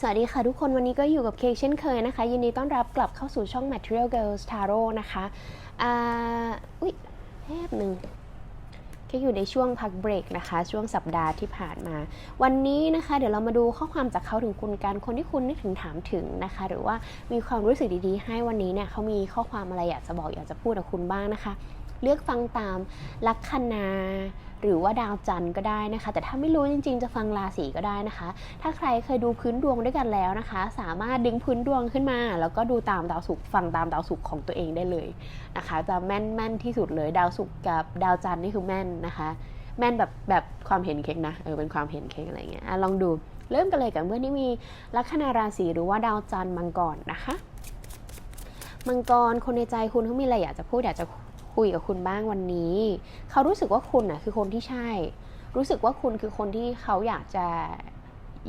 สวัสดีค่ะทุกคนวันนี้ก็อยู่กับเคกเช่นเคยนะคะ ยินดีต้อนรับกลับเข้าสู่ช่อง Material Girls Tarot นะคะอ่าอุ๊ยแป๊บหนึ่งเคกอยู่ในช่วงพักเบรกนะคะ ช่วงสัปดาห์ที่ผ่านมา วันนี้นะคะ เดี๋ยวเรามาดูข้อความจากเขาถึงคุณการคนที่คุณนึกถึงถามถึงนะคะ หรือว่ามีความรู้สึกดีๆ ให้วันนี้เนี่ยเขามีข้อความอะไรอยากจะบอกอยากจะพูดกับคุณบ้างนะคะ เลือกฟังตามลัคนา หรือว่าดาวจันทร์ก็ได้นะคะ แต่ถ้าไม่รู้จริง ๆ จะฟังราศีก็ได้นะคะ ถ้าใครเคยดูพื้นดวงด้วยกันแล้วนะคะ สามารถดึงพื้นดวงขึ้นมา แล้วก็ดูตามดาวศุกร์ฟังตามดาวศุกร์ของตัวเองได้เลยนะคะ จะแม่นแม่นที่สุดเลยดาวศุกร์กับดาวจันทร์นี่คือแม่นนะคะ แม่นแบบแบบความเห็นเค้กนะเออเป็นความเห็นเค้กอะไรเงี้ยอะลองดูเริ่มกันเลยกับเพื่อนที่มีลัคนาราศีหรือว่าดาวจันทร์มังกรนะคะมังกรคนในใจคุณเขามีอะไรอยากจะพูดอยากจะ คุยกับคุณบ้างวันนี้ เขารู้สึกว่าคุณน่ะคือคนที่ใช่ รู้สึกว่าคุณคือคนที่เขาอยากจะ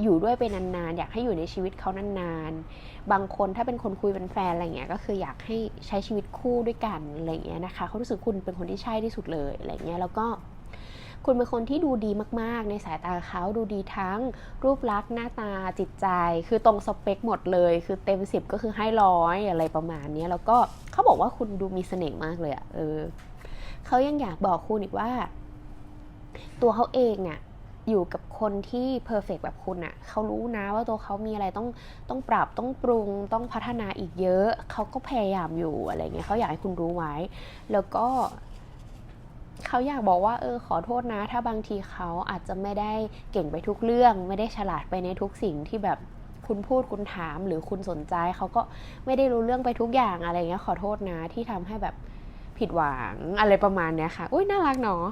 อยู่ด้วยไปนานๆ อยากให้อยู่ในชีวิตเขานานๆ บางคนถ้าเป็นคนคุยเป็นแฟนอะไรเงี้ยก็คืออยากให้ใช้ชีวิตคู่ด้วยกันอะไรเงี้ยนะคะเขารู้สึกคุณเป็นคนที่ใช่ที่สุดเลยอะไรเงี้ยแล้วก็ คุณเป็นคนที่ดูดีมากๆ ในสายตาเขาดูดีทั้งรูปลักษณ์หน้าตาจิตใจ คือตรงสเปคหมดเลย คือเต็มสิบก็คือให้ร้อยอะไรประมาณนี้แล้วก็เขาบอกว่าคุณดูมีเสน่ห์มากเลยอะเออเขายังอยากบอกคุณอีกว่า ตัวเขาเองอะอยู่กับคนที่เพอร์เฟกแบบคุณอะเขารู้นะว่าตัวเขามีอะไรต้องต้องปรับต้องปรุงต้องพัฒนาอีกเยอะ เขาก็พยายามอยู่อะไรเงี้ยเขาอยากให้คุณรู้ไว้ แล้วก็ เขาอยากบอกว่าเออขอโทษนะ ถ้าบางทีเขาอาจจะไม่ได้เก่งไปทุกเรื่อง ไม่ได้ฉลาดไปในทุกสิ่งที่แบบคุณพูดคุณถามหรือคุณสนใจเขาก็ไม่ได้รู้เรื่องไปทุกอย่างอะไรเงี้ยขอโทษนะที่ทำให้แบบผิดหวังอะไรประมาณเนี้ยค่ะ อุ้ยน่ารักเนาะ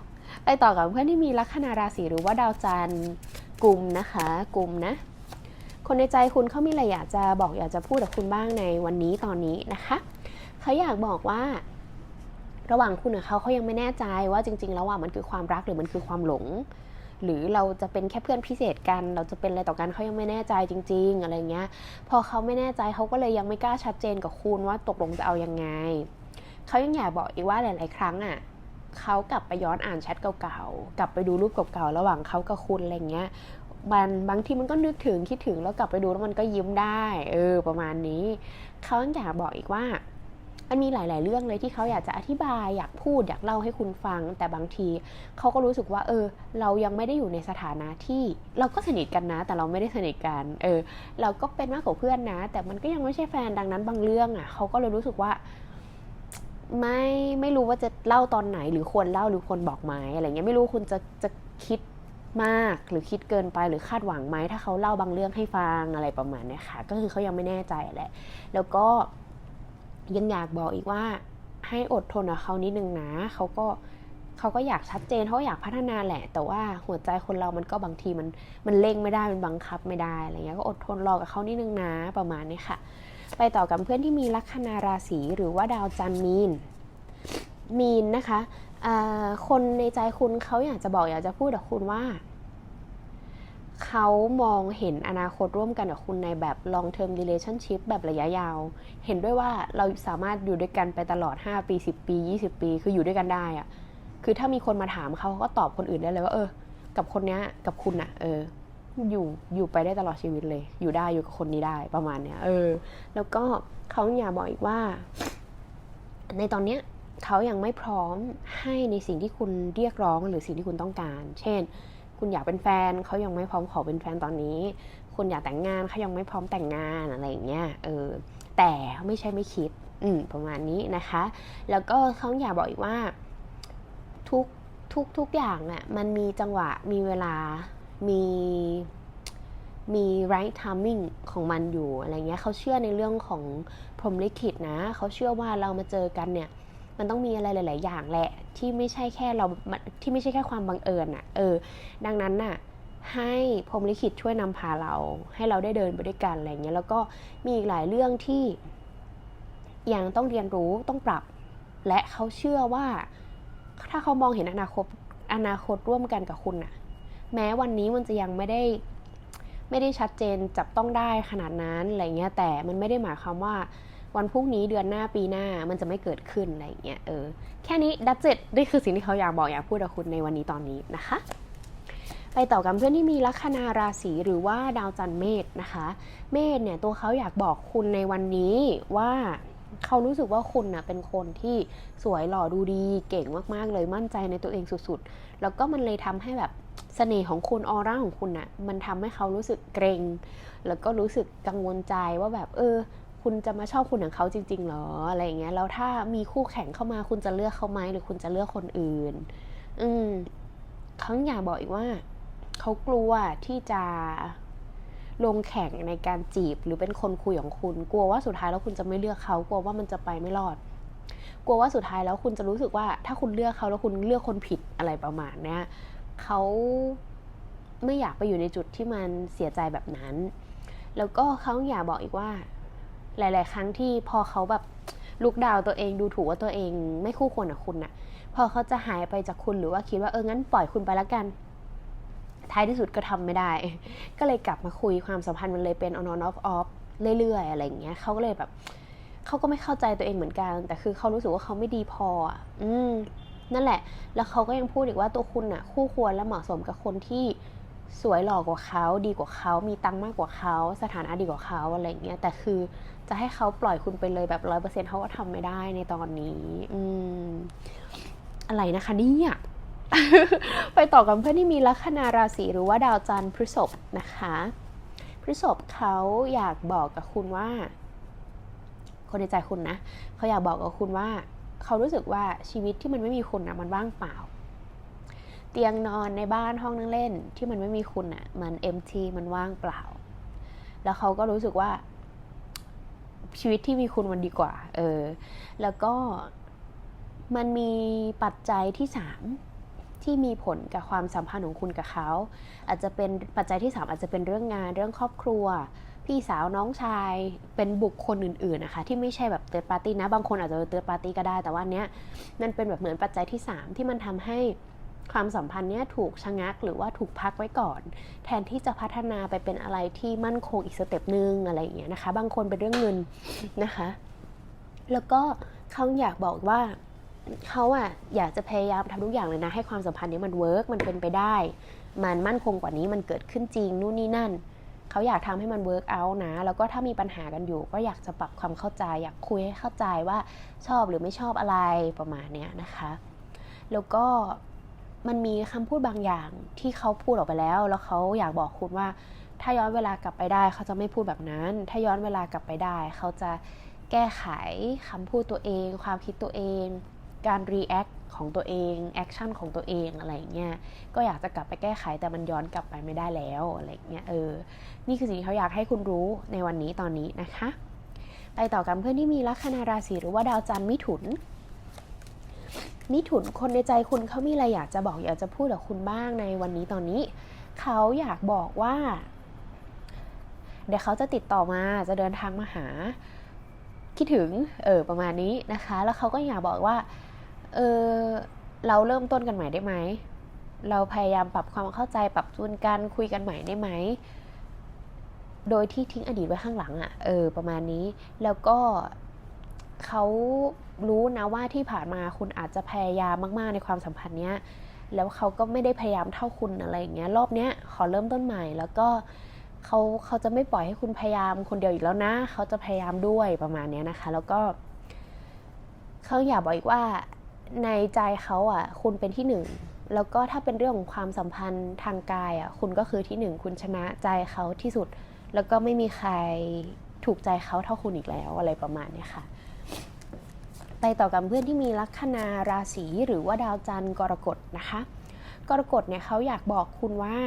ไปต่อกับเพื่อนที่มีลัคนาราศีหรือว่าดาวจันทร์กลุ่มนะคะกลุ่มนะ คนในใจคุณเขามีอะไรอยากจะบอกอยากจะพูดกับคุณบ้างในวันนี้ตอนนี้นะคะเขาอยากบอกว่า ระหว่างคุณกับเขาเขายังไม่แน่ใจว่าจริง ๆ แล้วว่ามันคือความรักหรือมันคือความหลง หรือเราจะเป็นแค่เพื่อนพิเศษกัน เราจะเป็นอะไรต่อกันเขายังไม่แน่ใจจริง ๆ อะไรเงี้ย พอเขาไม่แน่ใจเขาก็เลยยังไม่กล้าชัดเจนกับคุณว่าตกลงจะเอายังไงเขายังอยากบอกอีกว่าหลาย ๆ ครั้งอะเขากลับไปย้อนอ่านแชทเก่าๆ กลับไปดูรูปเก่าๆ ระหว่างเขากับคุณอะไรเงี้ยมันบางทีมันก็นึกถึงคิดถึงแล้วกลับไปดูแล้วมันก็ยิ้มได้ เออ ประมาณนี้ เขายังอยากบอกอีกว่า มันมีหลาย ๆ เรื่องเลยที่เขาอยากจะอธิบายอยากพูดอยากเล่าให้คุณฟัง แต่บางทีเขาก็รู้สึกว่า เออ เรายังไม่ได้อยู่ในสถานะที่เราก็สนิทกันนะ แต่เราไม่ได้สนิทกัน เออ เราก็เป็นมากกว่าเพื่อนนะ แต่มันก็ยังไม่ใช่แฟนดังนั้นบางเรื่องอะเขาก็เลยรู้สึกว่าไม่ไม่รู้ว่าจะเล่าตอนไหนหรือควรเล่าหรือควรบอกไหมอะไรเงี้ยไม่รู้คุณจะจะคิดมากหรือคิดเกินไปหรือคาดหวังไหมถ้าเขาเล่าบางเรื่องให้ฟังอะไรประมาณนี้ค่ะ ก็คือเขายังไม่แน่ใจแหละ แล้วก็ ยังอยากบอกอีกว่าให้อดทนกับเขานิดนึงนะเขาก็เขาก็อยากชัดเจนเขาอยากพัฒนาแหละ แต่ว่าหัวใจคนเรามันก็บางทีมันมันเร่งไม่ได้มันบังคับไม่ได้อะไรเงี้ยก็อดทนรอกับเขานิดนึงนะประมาณนี้ค่ะ ไปต่อกับเพื่อนที่มีลัคนาราศีหรือว่าดาวจันมีน มีนนะคะคนในใจคุณเขาอยากจะบอกอยากจะพูดกับคุณว่า เขามองเห็นอนาคตร่วมกันกับคุณในแบบ long term relationship แบบระยะยาว เห็นด้วยว่าเราสามารถอยู่ด้วยกันไปตลอด 5 ปี 10 ปี 20 ปี คืออยู่ด้วยกันได้อะคือถ้ามีคนมาถามเขาเขาก็ตอบคนอื่นได้เลยว่า เออ กับคนนี้กับคุณอะเออ อยู่อยู่ไปได้ตลอดชีวิตเลย อยู่ได้อยู่กับคนนี้ได้ประมาณเนี้ย เออ แล้วก็เขาอยากบอกอีกว่า ในตอนเนี้ยเขายังไม่พร้อมให้ในสิ่งที่คุณเรียกร้องหรือสิ่งที่คุณต้องการ เช่น คุณอยากเป็นแฟนเขายังไม่พร้อมขอเป็นแฟนตอนนี้ คุณอยากแต่งงานเขายังไม่พร้อมแต่งงานอะไรอย่างเงี้ยเออแต่ไม่ใช่ไม่คิดอืมประมาณนี้นะคะ แล้วก็เขาอยากบอกอีกว่าทุกทุกทุกอย่างอะ่ะมันมีจังหวะมีเวลามีมี right timing ของมันอยู่อะไรเงี้ยเขาเชื่อในเรื่องของพรหมลิขิตนะ เขาเชื่อว่าเรามาเจอกันเนี่ย มันต้องมีอะไรหลาย ๆ อย่างแหละ ที่ไม่ใช่แค่เราที่ไม่ใช่แค่ความบังเอิญอะเออ ดังนั้นน่ะให้พรมลิขิตช่วยนำพาเรา ให้เราได้เดินไปด้วยกันอะไรเงี้ยแล้วก็มีอีกหลายเรื่องที่ยังต้องเรียนรู้ต้องปรับ และเขาเชื่อว่า ถ้าเขามองเห็นอนาคตอนาคตร่วมกันกับคุณน่ะ แม้วันนี้มันจะยังไม่ได้ไม่ได้ชัดเจนจับต้องได้ขนาดนั้นอะไรเงี้ยแต่มันไม่ได้หมายความว่า วันพรุ่งนี้เดือนหน้าปีหน้ามันจะไม่เกิดขึ้นอะไรเงี้ยเออแค่นี้ดัตเจ็ดนี่คือสิ่งที่เขาอยากบอกอยากพูดกับคุณในวันนี้ตอนนี้นะคะ ไปต่อกันเพื่อนที่มีลัคนาราศีหรือว่าดาวจันทร์เมษนะคะ เมษเนี่ยตัวเขาอยากบอกคุณในวันนี้ว่าเขารู้สึกว่าคุณน่ะเป็นคนที่สวยหล่อดูดีเก่งมากๆ เลยมั่นใจในตัวเองสุดๆ แล้วก็มันเลยทำให้แบบเสน่ห์ของคุณออร่าของคุณน่ะมันทำให้เขารู้สึกเกรง แล้วก็รู้สึกกังวลใจว่าแบบเออ คุณจะมาชอบคุณของเขาจริง ๆ หรออะไรอย่างเงี้ยแล้วถ้ามีคู่แข่งเข้ามาคุณจะเลือกเขาไหมหรือคุณจะเลือกคนอื่น อืมเขาอยากบอกอีกว่าเขากลัวที่จะลงแข่งในการจีบหรือเป็นคนคุยของคุณ กลัวว่าสุดท้ายแล้วคุณจะไม่เลือกเขากลัวว่ามันจะไปไม่รอด กลัวว่าสุดท้ายแล้วคุณจะรู้สึกว่า ถ้าคุณเลือกเขาแล้วคุณเลือกคนผิดอะไรประมาณเนี้ยเขาไม่อยากไปอยู่ในจุดที่มันเสียใจแบบนั้น แล้วก็เขาอยากบอกอีกว่า หลาย ๆ ครั้งที่พอเขาแบบลุกดาวตัวเองดูถูกว่าตัวเอง ไม่คู่ควรกับคุณน่ะ พอเขาจะหายไปจากคุณหรือว่าคิดว่าเอองั้นปล่อยคุณไปละกันท้ายที่สุดก็ทำไม่ได้ ก็เลยกลับมาคุยความสัมพันธ์มันเลยเป็น on on off off เรื่อยๆ อะไรอย่างเงี้ยเขาก็เลยแบบเขาก็ไม่เข้าใจตัวเองเหมือนกัน แต่คือเขารู้สึกว่าเขาไม่ดีพออะอืมนั่นแหละ แล้วเขาก็ยังพูดอีกว่าตัวคุณน่ะ คู่ควรและเหมาะสมกับคนที่สวยหล่อกว่าเขา ดีกว่าเขา มีตังค์มากกว่าเขา สถานะดีกว่าเขาอะไรอย่างเงี้ย แต่คือ จะให้เขาปล่อยคุณไปเลยแบบร้อยเปอร์เซ็นต์เขาก็ทำไม่ได้ในตอนนี้ อืม อะไรนะคะเนี่ยไปต่อกับเพื่อนที่มีลัคนาราศีหรือว่าดาวจันทร์พฤษภนะคะพฤษภเขาอยากบอกกับคุณว่า คนในใจคุณนะเขาอยากบอกกับคุณว่า เขารู้สึกว่าชีวิตที่มันไม่มีคุณนะมันว่างเปล่า เตียงนอนในบ้านห้องนั่งเล่นที่มันไม่มีคุณอะ มันเอมทีมันว่างเปล่า แล้วเขาก็รู้สึกว่า ชีวิตที่มีคุณมันดีกว่า เออ แล้วก็มันมีปัจจัยที่สามที่มีผลกับความสัมพันธ์ของคุณกับเขา อาจจะเป็นปัจจัยที่ 3 อาจจะเป็นเรื่องงานเรื่องครอบครัว พี่สาวน้องชายเป็นบุคคลอื่น ๆนะคะ ที่ไม่ใช่แบบเติร์ดปาร์ตี้นะ บางคนอาจจะเติร์ดปาร์ตี้ก็ได้ แต่ว่าเนี้ยนั่นเป็นแบบเหมือนปัจจัยที่ 3 ที่มันทำให้ ความสัมพันธ์เนี้ยถูกชะงักหรือว่าถูกพักไว้ก่อน แทนที่จะพัฒนาไปเป็นอะไรที่มั่นคงอีกสเต็ปหนึ่งอะไรอย่างเงี้ยนะคะ บางคนเป็นเรื่องเงินนะคะ แล้วก็เขาอยากบอกว่าเขาอะอยากจะพยายามทำทุกอย่างเลยนะ ให้ความสัมพันธ์นี้มันเวิร์กมันเป็นไปได้ มันมั่นคงกว่านี้มันเกิดขึ้นจริงนู่นนี่นั่นเขาอยากทำให้มันเวิร์กเอานะ แล้วก็ถ้ามีปัญหากันอยู่ ก็อยากจะปรับความเข้าใจ อยากคุยให้เข้าใจว่าชอบหรือไม่ชอบอะไรประมาณเนี้ยนะคะ แล้วก็ มันมีคำพูดบางอย่างที่เขาพูดออกไปแล้ว แล้วเขาอยากบอกคุณว่า ถ้าย้อนเวลากลับไปได้เขาจะไม่พูดแบบนั้น ถ้าย้อนเวลากลับไปได้ เขาจะแก้ไขคำพูดตัวเอง ความคิดตัวเอง การ react ของตัวเองแอคชั่นของตัวเองอะไรเงี้ยก็อยากจะกลับไปแก้ไขแต่มันย้อนกลับไปไม่ได้แล้วอะไรเงี้ยเออ นี่คือสิ่งที่เขาอยากให้คุณรู้ในวันนี้ตอนนี้นะคะ ไปต่อกันเพื่อนที่มีลัคนาราศีหรือว่าดาวจันทร์มิถุน มิถุนคนในใจคุณเขามีอะไรอยากจะบอกอยากจะพูดกับคุณบ้างในวันนี้ตอนนี้ เขาอยากบอกว่า เดี๋ยวเขาจะติดต่อมาจะเดินทางมาหา คิดถึงเออประมาณนี้นะคะ แล้วเขาก็อยากบอกว่าเออเราเริ่มต้นกันใหม่ได้ไหมเราพยายามปรับความเข้าใจปรับจูนกันคุยกันใหม่ได้ไหม โดยที่ทิ้งอดีตไว้ข้างหลังอะ่ะ เออ ประมาณนี้ แล้วก็ เขารู้นะว่าที่ผ่านมาคุณอาจจะพยายามมาก ๆ ในความสัมพันธ์เนี้ย แล้วเขาก็ไม่ได้พยายามเท่าคุณอะไรอย่างเงี้ย รอบเนี้ยขอเริ่มต้นใหม่ แล้วก็เขาเขาจะไม่ปล่อยให้คุณพยายามคนเดียวอีกแล้วนะ เขาจะพยายามด้วยประมาณเนี้ยนะคะ แล้วก็เขาอยากบอกอีกว่าในใจเขาอะ คุณเป็นที่หนึ่งแล้วก็ถ้าเป็นเรื่องของความสัมพันธ์ทางกายอะคุณก็คือที่หนึ่งคุณชนะใจเขาที่สุด แล้วก็ไม่มีใครถูกใจเขาเท่าคุณอีกแล้วอะไรประมาณเนี้ยค่ะ ไปต่อกับเพื่อนที่มีลัคนาราศีหรือว่าดาวจันทร์กรกฎนะคะ กรกฎเนี่ยเขาอยากบอกคุณว่า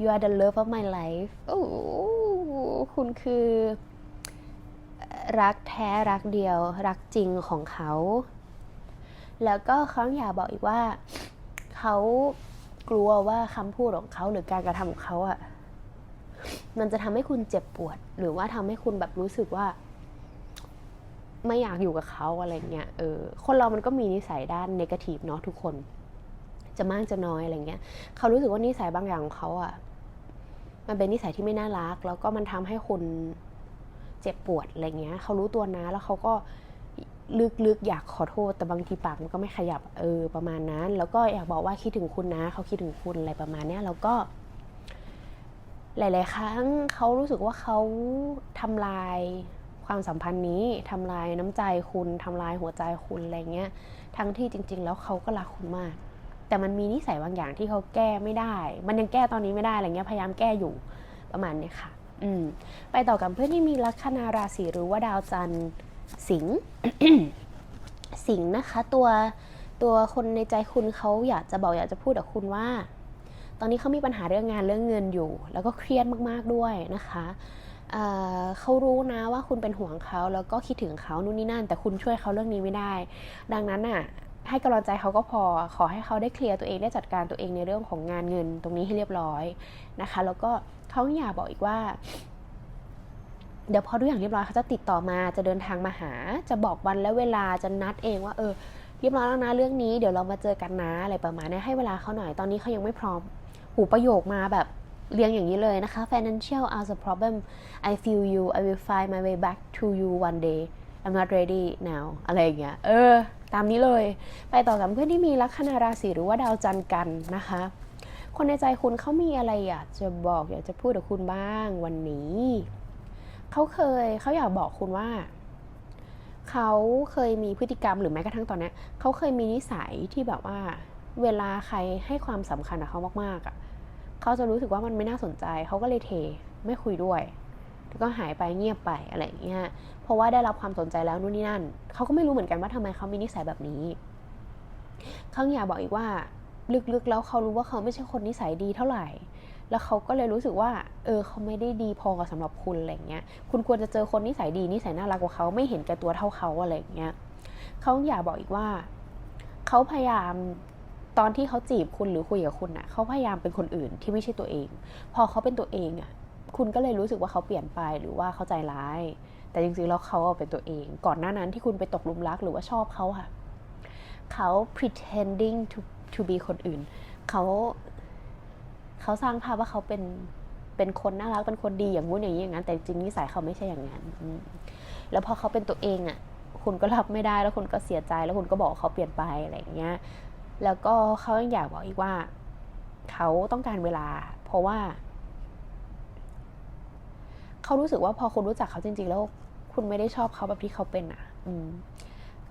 you are the love of my life โอ้คุณคือ รักแท้รักเดียว รักจริงของเขา แล้วก็เขาอยากบอกอีกว่าเขากลัวว่าคำพูดของเขาหรือการกระทำของเขาอะ่ะมันจะทำให้คุณเจ็บปวด หรือว่าทำให้คุณแบบรู้สึกว่า ไม่อยากอยู่กับเขาอะไรเงี้ยเออคนเรามันก็มีนิสัยด้านนกาทีฟเนาะทุกคน จะมากจะน้อยอะไรเงี้ยเขารู้สึกว่านิสัยบางอย่างของเขาอะ่ะมันเป็นนิสัยที่ไม่น่ารัก แล้วก็มันทำให้คุณเจ็บปวดอะไรเงี้ยเขารู้ตัวนะแล้วเขาก็ลึกๆอยากขอโทษแต่บางทีปากมันก็ไม่ขยับเออประมาณนั้น แล้วก็อยากบอกว่าคิดถึงคุณนะเขาคิดถึงคุณอะไรประมาณเนี้ยแล้วก็ หลาย ๆ ครั้งเขารู้สึกว่าเขาทำลาย ความสัมพันธ์นี้ทำลายน้ำใจคุณทำลายหัวใจคุณอะไรเงี้ย ทั้งที่จริง ๆ แล้วเขาก็รักคุณมาก แต่มันมีนิสัยบางอย่างที่เขาแก้ไม่ได้ มันยังแก้ตอนนี้ไม่ได้อะไรเงี้ยพยายามแก้อยู่ประมาณนี้ค่ะ อืม ไปต่อกับเพื่อนที่มีลัคนาราศีหรือว่าดาวจันทร์สิงห์สิงห์นะคะ ตัวตัวคนในใจคุณเขาอยากจะบอกอยากจะพูดกับคุณว่า ตอนนี้เขามีปัญหาเรื่องงานเรื่องเงินอยู่ แล้วก็เครียดมากๆด้วยนะคะ เเขารู้นะว่าคุณเป็นห่วงเขาแล้วก็คิดถึงเขานู่นนี่นั่น แต่คุณช่วยเขาเรื่องนี้ไม่ได้ ดังนั้นน่ะให้กำลังใจเขาก็พอขอให้เขาได้เคลียร์ตัวเองได้จัดการตัวเองในเรื่องของงานเงินตรงนี้ให้เรียบร้อยนะคะ แล้วก็เขาอยากบอกอีกว่า เดี๋ยวพอทุกอย่างเรียบร้อยเขาจะติดต่อมาจะเดินทางมาหา จะบอกวันและเวลาจะนัดเองว่า เออเรียบร้อยแล้วนะเรื่องนี้เดี๋ยวเรามาเจอกันนะอะไรประมาณนี้ให้เวลาเขาหน่อยตอนนี้เขายังไม่พร้อมหูประโยคมาแบบ เรียงอย่างนี้เลยนะคะ financial are the problem I feel you I will find my way back to you one day I'm not ready now อะไรอย่างเงี้ย เออ ตามนี้เลย ไปต่อกับเพื่อนที่มีลัคนาราศีหรือว่าดาวจันทร์กันนะคะ คนในใจคุณเขามีอะไรอยากจะบอกอยากจะพูดกับคุณบ้างวันนี้ เขาเคยเขาอยากบอกคุณว่า เขาเคยมีพฤติกรรมหรือแม้กระทั่งตอนนี้เขาเคยมีนิสัยที่แบบว่า เวลาใครให้ความสำคัญกับเขามากๆอะ่ะ เขาจะรู้สึกว่ามันไม่น่าสนใจ เขาก็เลยเทไม่คุยด้วยแล้วก็หายไปเงียบไปอะไรอย่างเงี้ย เพราะว่าได้รับความสนใจแล้วนู่นนี่นั่น เขาก็ไม่รู้เหมือนกันว่าทำไมเขามีนิสัยแบบนี้เขาอยากบอกอีกว่า ลึกๆแล้วเขารู้ว่าเขาไม่ใช่คนนิสัยดีเท่าไหร่ แล้วเขาก็เลยรู้สึกว่า เออเขาไม่ได้ดีพอสำหรับคุณอะไรเงี้ย คุณควรจะเจอคนนิสัยดีนิสัยน่ารักกว่าเขาไม่เห็นแก่ตัวเท่าเขาอะไรเงี้ยเขาอยากบอกอีกว่า เขาพยายาม ตอนที่เขาจีบคุณหรือคุยกับคุณน่ะเขาพยายามเป็นคนอื่นที่ไม่ใช่ตัวเอง พอเขาเป็นตัวเองอะคุณก็เลยรู้สึกว่าเขาเปลี่ยนไปหรือว่าเขาใจร้าย แต่จริงๆแล้วเขาเป็นตัวเอง ก่อนหน้านั้นที่คุณไปตกหลุมรักหรือว่าชอบเขาค่ะ เขา pretending to to be คนอื่น เขาเขาสร้างภาพว่าเขาเป็นเป็นคนน่ารักเป็นคนดีอย่างงู้นอย่างนี้อย่างนั้นแต่จริงนิสัยเขาไม่ใช่อย่างนั้นแล้วพอเขาเป็นตัวเองอะคุณก็รับไม่ได้แล้วคุณก็เสียใจแล้วคุณก็บอกเขาเปลี่ยนไปอะไรอย่างเงี้ย แล้วก็เขายังอยากบอกอีกว่า เขาต้องการเวลา เพราะว่า เขารู้สึกว่าพอคุณรู้จักเขาจริง ๆ แล้ว คุณไม่ได้ชอบเขาแบบที่เขาเป็นอะ อืม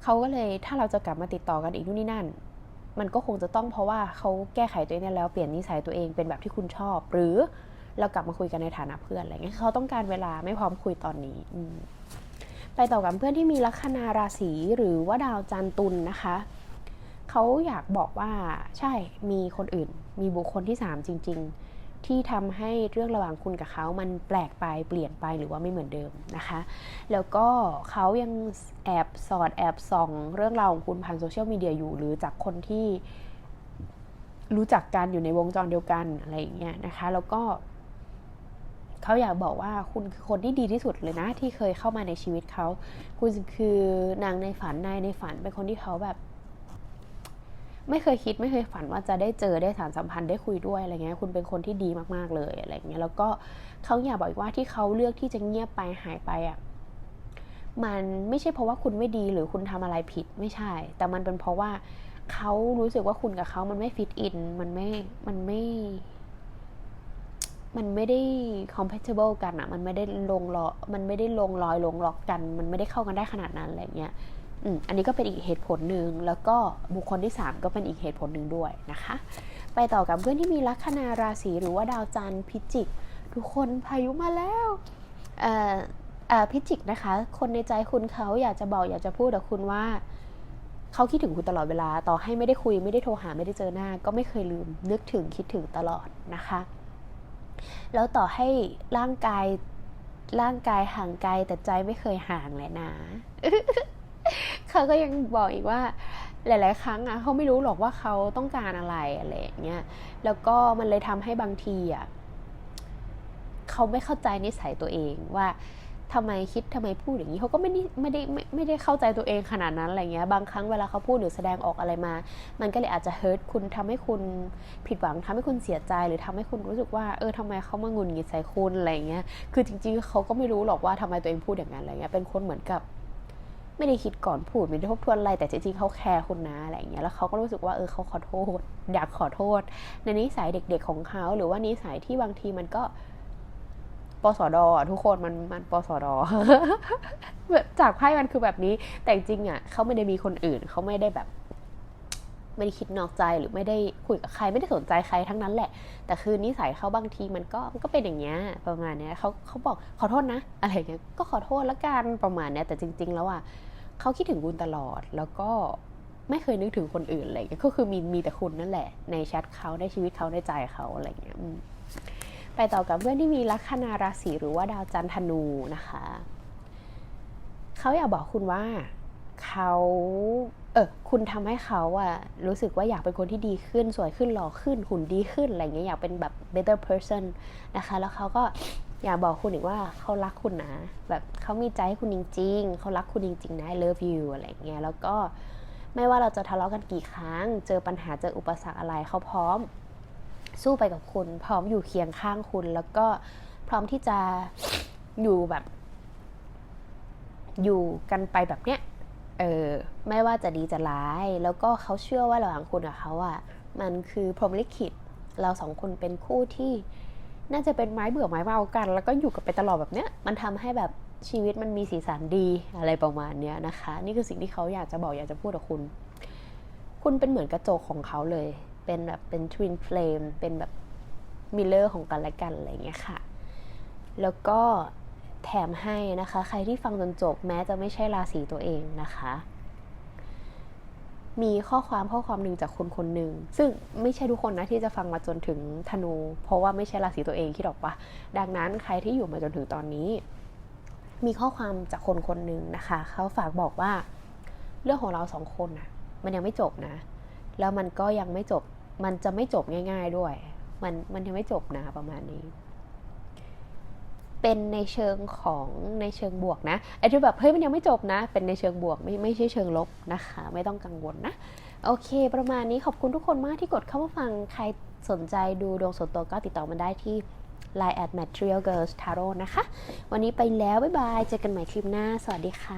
เขาก็เลยถ้าเราจะกลับมาติดต่อกันอีกนู่นนี่นั่น มันก็คงจะต้องเพราะว่าเขาแก้ไขตัวเองแล้วเปลี่ยนนิสัยตัวเองเป็นแบบที่คุณชอบ หรือเรากลับมาคุยกันในฐานะเพื่อนอะไรเงี้ยเขาต้องการเวลาไม่พร้อมคุยตอนนี้อืมไปต่อกับเพื่อนที่มีลัคนาราศีหรือว่าดาวจันทร์ตุลนะคะ เขาอยากบอกว่าใช่มีคนอื่น มีบุคคลที่ 3 จริง ๆ ที่ทำให้เรื่องระหว่างคุณกับเขา มันแปลกไปเปลี่ยนไปหรือว่าไม่เหมือนเดิมนะคะ แล้วก็เขายังแอบสอดแอบส่อง เรื่องราวของคุณผ่านโซเชียลมีเดียอยู่ หรือจากคนที่รู้จักกันอยู่ในวงจรเดียวกันอะไรอย่างเงี้ยนะคะ แล้วก็เขาอยากบอกว่าคุณคือคนที่ดีที่สุดเลยนะ ที่เคยเข้ามาในชีวิตเขา คุณคือนางในฝันนายในฝันเป็นคนที่เขาแบบ ไม่เคยคิดไม่เคยฝันว่าจะได้เจอได้สารสัมพันธ์ได้คุยด้วยอะไรเงี้ยคุณเป็นคนที่ดีมากๆเลยอะไรเงี้ยแล้วก็เขาอยากบอกอีกว่าที่เขาเลือกที่จะเงียบไปหายไปอะมันไม่ใช่เพราะว่าคุณไม่ดีหรือคุณทำอะไรผิดไม่ใช่ แต่มันเป็นเพราะว่าเขารู้สึกว่าคุณกับเขามันไม่ฟิตอินมันไม่มันไม่ มันไม่ได้ compatible กันอะมันไม่ได้ลงรอมันไม่ได้ลงรอยลงล็อกกัน มันไม่ได้เข้ากันได้ขนาดนั้นอะไรเงี้ย อันนี้ก็เป็นอีกเหตุผลหนึ่งแล้วก็บุคคลที่ 3 ก็เป็นอีกเหตุผลหนึ่งด้วยนะคะ ไปต่อกับเพื่อนที่มีลัคนาราศีหรือว่าดาวจันทร์พิจิก ทุกคนพายุมาแล้วพิจิกนะคะ คนในใจคุณเขาอยากจะบอกอยากจะพูดกับคุณว่าเขาคิดถึงคุณตลอดเวลา ต่อให้ไม่ได้คุยไม่ได้โทรหาไม่ได้เจอหน้า ก็ไม่เคยลืมนึกถึงคิดถึงตลอดนะคะ แล้วต่อให้ร่างกายร่างกายห่างไกลแต่ใจไม่เคยห่างเลยนะ เขาก็ยังบอกอีกว่าหลาย ๆ ครั้งอะเขาไม่รู้หรอกว่าเขาต้องการอะไรอะไรอย่างเงี้ยแล้วก็มันเลยทำให้บางทีอะเขาไม่เข้าใจนิสัยตัวเองว่าทำไมคิดทำไมพูดอย่างนี้เขาก็ไม่ได้ไม่ได้ไม่ไม่ได้เข้าใจตัวเองขนาดนั้นอะไรเงี้ย บางครั้งเวลาเขาพูดหรือแสดงออกอะไรมา มันก็เลยอาจจะเฮิร์ตคุณทำให้คุณผิดหวังทำให้คุณเสียใจหรือทำให้คุณรู้สึกว่าเออทำไมเขามางุนงิดใส่คุณอะไรเงี้ยคือจริง ๆเขาก็ไม่รู้หรอกว่าทำไมตัวเองพูดอย่างนั้นอะไรเงี้ยเป็นคนเหมือนกับ ไม่ได้คิดก่อนพูดไม่ได้ทบทวนอะไรแต่จริงๆเขาแคร์คุณนะอะไรอย่างเงี้ยแล้วเขาก็รู้สึกว่าเออเขาขอโทษ อยากขอโทษ ในนิสัยเด็ก ๆของเขาหรือว่านิสัยที่บางทีมันก็ปสดอทุกคนมันมันปสดแบบจากไพ่มันคือแบบนี้ แต่จริงๆอะเขาไม่ได้มีคนอื่นเขาไม่ได้แบบ ไม่ได้คิดนอกใจหรือไม่ได้คุยกับใครไม่ได้สนใจใครทั้งนั้นแหละ แต่คือนิสัยเขาบางทีมันก็มันก็เป็นอย่างเงี้ยประมาณเนี้ยเขาเขาบอกขอโทษนะ อะไรเงี้ยก็ขอโทษละกันประมาณเนี้ยแต่จริง ๆ แล้วอะ เขาคิดถึงคุณตลอด แล้วก็ไม่เคยนึกถึงคนอื่นอะไรเงี้ยก็คือมีมีแต่คุณนั่นแหละ ในแชทเขาในชีวิตเขาในใจเขาอะไรเงี้ยไปต่อกับเพื่อนที่มีลัคนาราศีหรือว่าดาวจันทร์ธนูนะคะเขาอยากบอกคุณว่าเขาเออคุณทำให้เขาอะรู้สึกว่าอยากเป็นคนที่ดีขึ้น สวยขึ้นหล่อขึ้นหุ่นดีขึ้นอะไรเงี้ยอยากเป็นแบบ better person นะคะ แล้วเขาก็ อยากบอกคุณอีกว่าเขารักคุณนะ แบบเขามีใจให้คุณจริง ๆเขารักคุณจริงๆนะ I love you อะไรเงี้ยแล้วก็ไม่ว่าเราจะทะเลาะกันกี่ครั้ง เจอปัญหาเจออุปสรรคอะไรเขาพร้อม สู้ไปกับคุณ พร้อมอยู่เคียงข้างคุณ แล้วก็พร้อมที่จะอยู่แบบ อยู่กันไปแบบเนี้ยเออไม่ว่าจะดีจะร้าย แล้วก็เขาเชื่อว่าระหว่างคุณกับเขาอะ่ะมันคือพรหมลิขิตเราสองคนเป็นคู่ที่ น่าจะเป็นไม้เบื่อไม้เมากัน แล้วก็อยู่กันไปตลอดแบบเนี้ยมันทำให้แบบชีวิตมันมีสีสันดีอะไรประมาณเนี้ยนะคะ นี่คือสิ่งที่เขาอยากจะบอกอยากจะพูดกับคุณ คุณเป็นเหมือนกระจกของเขาเลย เป็นแบบเป็นทวินเฟลมเป็นแบบมิเลอร์ของกันและกันอะไรอย่างเงี้ยค่ะ แล้วก็แถมให้นะคะ ใครที่ฟังจนจบแม้จะไม่ใช่ราศีตัวเองนะคะ มีข้อความข้อความหนึ่งจากคนคนหนึ่งซึ่งไม่ใช่ทุกคนนะที่จะฟังมาจนถึงธนู เพราะว่าไม่ใช่ราศีตัวเองคิดออกปะดังนั้นใครที่อยู่มาจนถึงตอนนี้ มีข้อความจากคนคนหนึ่งนะคะ เขาฝากบอกว่า เรื่องของเราสองคนนะมันยังไม่จบนะ แล้วมันก็ยังไม่จบ มันจะไม่จบง่าย ๆด้วย มันมันยังไม่จบนะประมาณนี้ เป็นในเชิงของในเชิงบวกนะไอ้ที่แบบเฮ้ยมันยังไม่จบนะ เป็นในเชิงบวกไม่ไม่ใช่เชิงลบนะคะ ไม่ต้องกังวลนะ โอเค ประมาณนี้ขอบคุณทุกคนมากที่กดเข้ามาฟังใครสนใจดูดวงส่วนตัวก็ติดต่อมาได้ที่ Line at Material Girls Tarot นะคะ วันนี้ไปแล้ว บ๊ายบาย เจอกันใหม่คลิปหน้า สวัสดีค่ะ